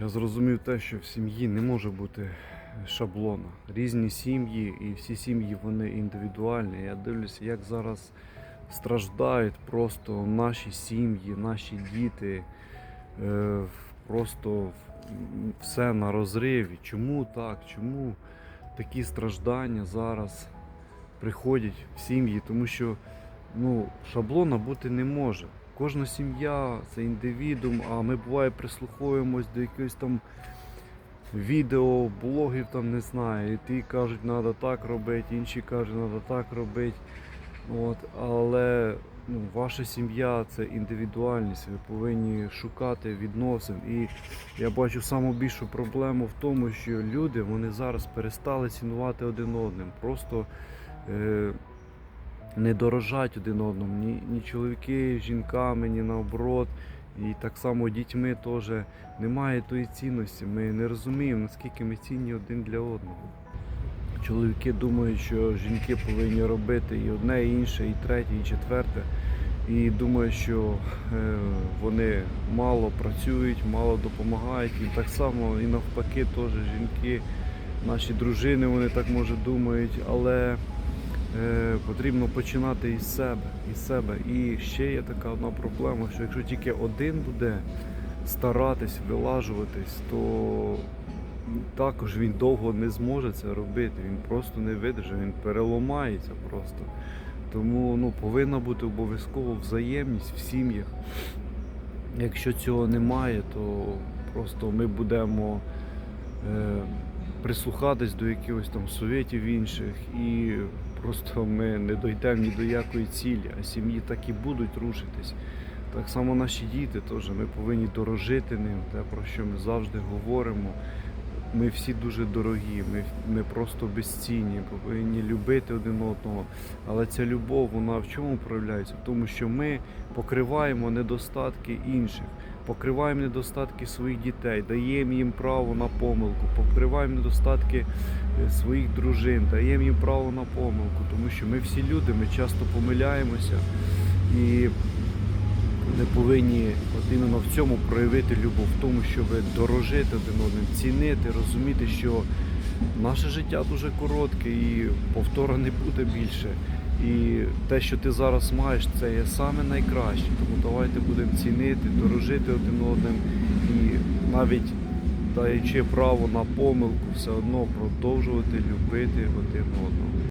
Я зрозумів те, що в сім'ї не може бути шаблона. Різні сім'ї, і всі сім'ї вони індивідуальні. Я дивлюся, як зараз страждають просто наші сім'ї, наші діти. Е, Просто все на розриві. Чому так? Чому такі страждання зараз приходять в сім'ї? Тому що ну, шаблона бути не може. Кожна сім'я це індивідум, а ми буває прислуховуємось до якихось там відео, блогів, там не знаю. І ті кажуть, треба так робити, інші кажуть, треба так робити. От, але ну, ваша сім'я це індивідуальність, ви повинні шукати відносин. І я бачу саму більшу проблему в тому, що люди вони зараз перестали цінувати один одним. Просто е, не дорожать один одному, ні, ні чоловіки жінками, ні наоборот. І так само дітьми теж немає тої цінності. Ми не розуміємо, наскільки ми цінні один для одного. Чоловіки думають, що жінки повинні робити і одне, і інше, і третє, і четверте. І думають, що е, вони мало працюють, мало допомагають. І так само і навпаки теж жінки, наші дружини, вони так може думають, але потрібно починати із себе, із себе. І ще є така одна проблема, що якщо тільки один буде старатись, вилажуватись, то також він довго не зможе це робити. Він просто не видержить, він переламається просто. Тому ну, повинна бути обов'язково взаємність в сім'ях. Якщо цього немає, то просто ми будемо е, прислухатись до якихось там совєтів інших і просто ми не дійдемо ні до якої цілі, а сім'ї так і будуть рушитись. Так само наші діти теж ми повинні дорожити ним, те, про що ми завжди говоримо. Ми всі дуже дорогі, ми, ми просто безцінні, повинні любити один одного. Але ця любов, вона в чому проявляється? В тому, що ми покриваємо недостатки інших, покриваємо недостатки своїх дітей, даємо їм право на помилку, покриваємо недостатки е, своїх дружин, даємо їм право на помилку, тому що ми всі люди, ми часто помиляємося і ми повинні от іменно в цьому проявити любов, в тому, щоб дорожити один одним, цінити, розуміти, що наше життя дуже коротке і повтора не буде більше. І те, що ти зараз маєш, це є саме найкраще. Тому давайте будемо цінити, дорожити один одним і навіть даючи право на помилку, все одно продовжувати любити один одного.